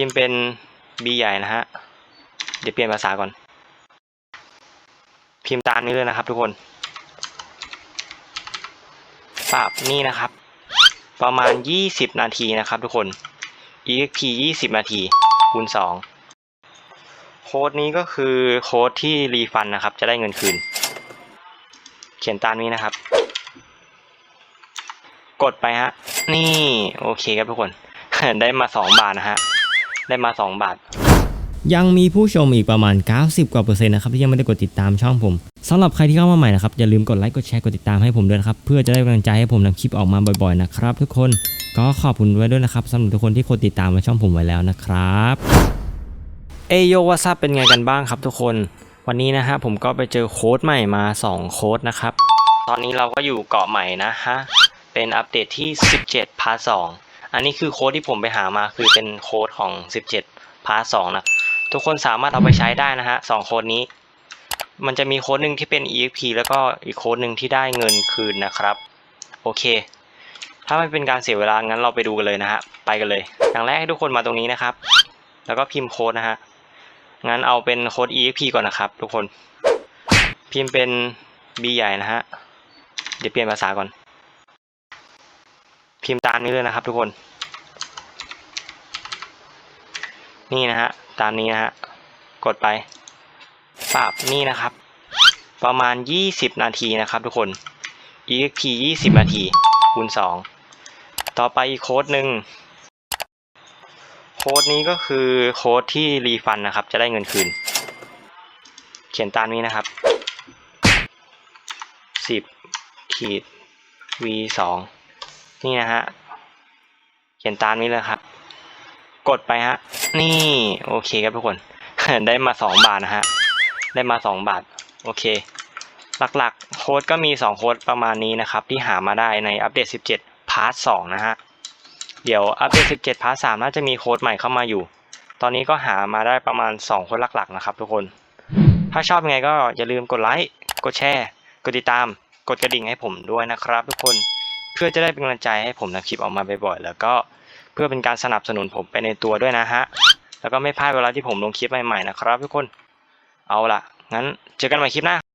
พิมพ์เป็น B ใหญ่นะฮะ เดี๋ยวเปลี่ยนภาษาก่อน พิมพ์ตามนี้เลยนะครับทุกคนปรับนี่นะครับ ประมาณ 20 นาทีนะครับทุกคน exp 20 นาที คูณ 2 โค้ดนี้ก็คือโค้ดที่รีฟันนะครับ จะได้เงินคืน เขียนตามนี้นะครับ กดไปฮะ นี่ โอเคครับทุกคน ได้มา 2 บาทนะฮะ ได้มา 2 บาท ยังมีผู้ชมอีกประมาณ 90 กว่าเปอร์เซ็นต์นะครับที่ยังไม่ได้กดติดตามช่องผมสำหรับใครที่เข้ามาใหม่นะครับอย่าลืมกดไลค์กดแชร์กดติดตามให้ผมด้วยนะครับเพื่อจะได้กำลังใจให้ผมทำคลิปออกมาบ่อยๆนะครับ ทุกคนก็ขอบคุณไว้ด้วยนะครับสำหรับทุกคนที่กดติดตามมาช่องผมไว้แล้วนะครับเอโยวัซับเป็นไงกันบ้างครับทุกคน วันนี้นะฮะผมก็ไปเจอโค้ดใหม่มา 2 โค้ดนะครับ ตอนนี้เราก็อยู่เกาะใหม่นะฮะ เป็นอัปเดตที่ 17พาร์ท2 อันนี้คือโค้ดที่ผมไปหามาคือเป็นโค้ดของ 17 พาร์ท2นะ ทุกคนสามารถเอาไปใช้ได้นะฮะสองโค้ดนี้ มันจะมีโค้ดหนึ่งที่เป็น exp แล้วก็อีกโค้ดหนึ่งที่ได้เงินคืนนะครับ โอเค ถ้าไม่เป็นการเสียเวลา งั้นเราไปดูกันเลยนะฮะ ไปกันเลย อย่างแรกให้ทุกคนมาตรงนี้นะครับ แล้วก็พิมพ์โค้ดนะฮะ งั้นเอาเป็นโค้ด exp ก่อนนะครับ ทุกคน พิมพ์เป็น b ใหญ่นะฮะ เดี๋ยวเปลี่ยนภาษาก่อน พิมพ์ตามนี้เลยนะครับ ทุกคน นี่นะฮะตามนี้นะฮะกดไปปรับนี่นะครับ ประมาณ 20 นาทีนะครับ ทุกคน exp 20 นาทีคูณ 2 ต่อไปอีกโค้ดหนึ่งโค้ดนี้ก็คือโค้ดที่รีฟันนะครับ จะได้เงินคืน เขียนตามนี้นะครับ 10ขีด v 2 นี่นะฮะ เขียนตามนี้เลยครับ กดไปฮะ นี่ โอเคครับทุกคน ได้มา2บาทนะฮะ ได้มา2บาท โอเค หลักๆ โค้ดก็มี2โค้ดประมาณนี้นะครับ ที่หามาได้ในอัปเดต 17 พาร์ท2นะฮะ เดี๋ยวอัปเดต 17 พาร์ท3น่าจะมีโค้ดใหม่เข้ามาอยู่ ตอนนี้ก็หามาได้ประมาณ2โค้ดหลักๆ นะครับ ทุกคน ถ้าชอบยังไงก็อย่าลืมกดไลค์ กดแชร์ กดติดตาม กดกระดิ่งให้ผมด้วยนะครับ ทุกคน เพื่อจะได้เป็นกำลังใจให้ผมทำคลิปออกมาบ่อยๆแล้วก็เพื่อเป็นการสนับสนุนผมไปในตัวด้วยนะฮะแล้วก็ไม่พลาดเวลาที่ผมลงคลิปใหม่ๆนะครับทุกคนเอาล่ะงั้นเจอกันใหม่คลิปหน้า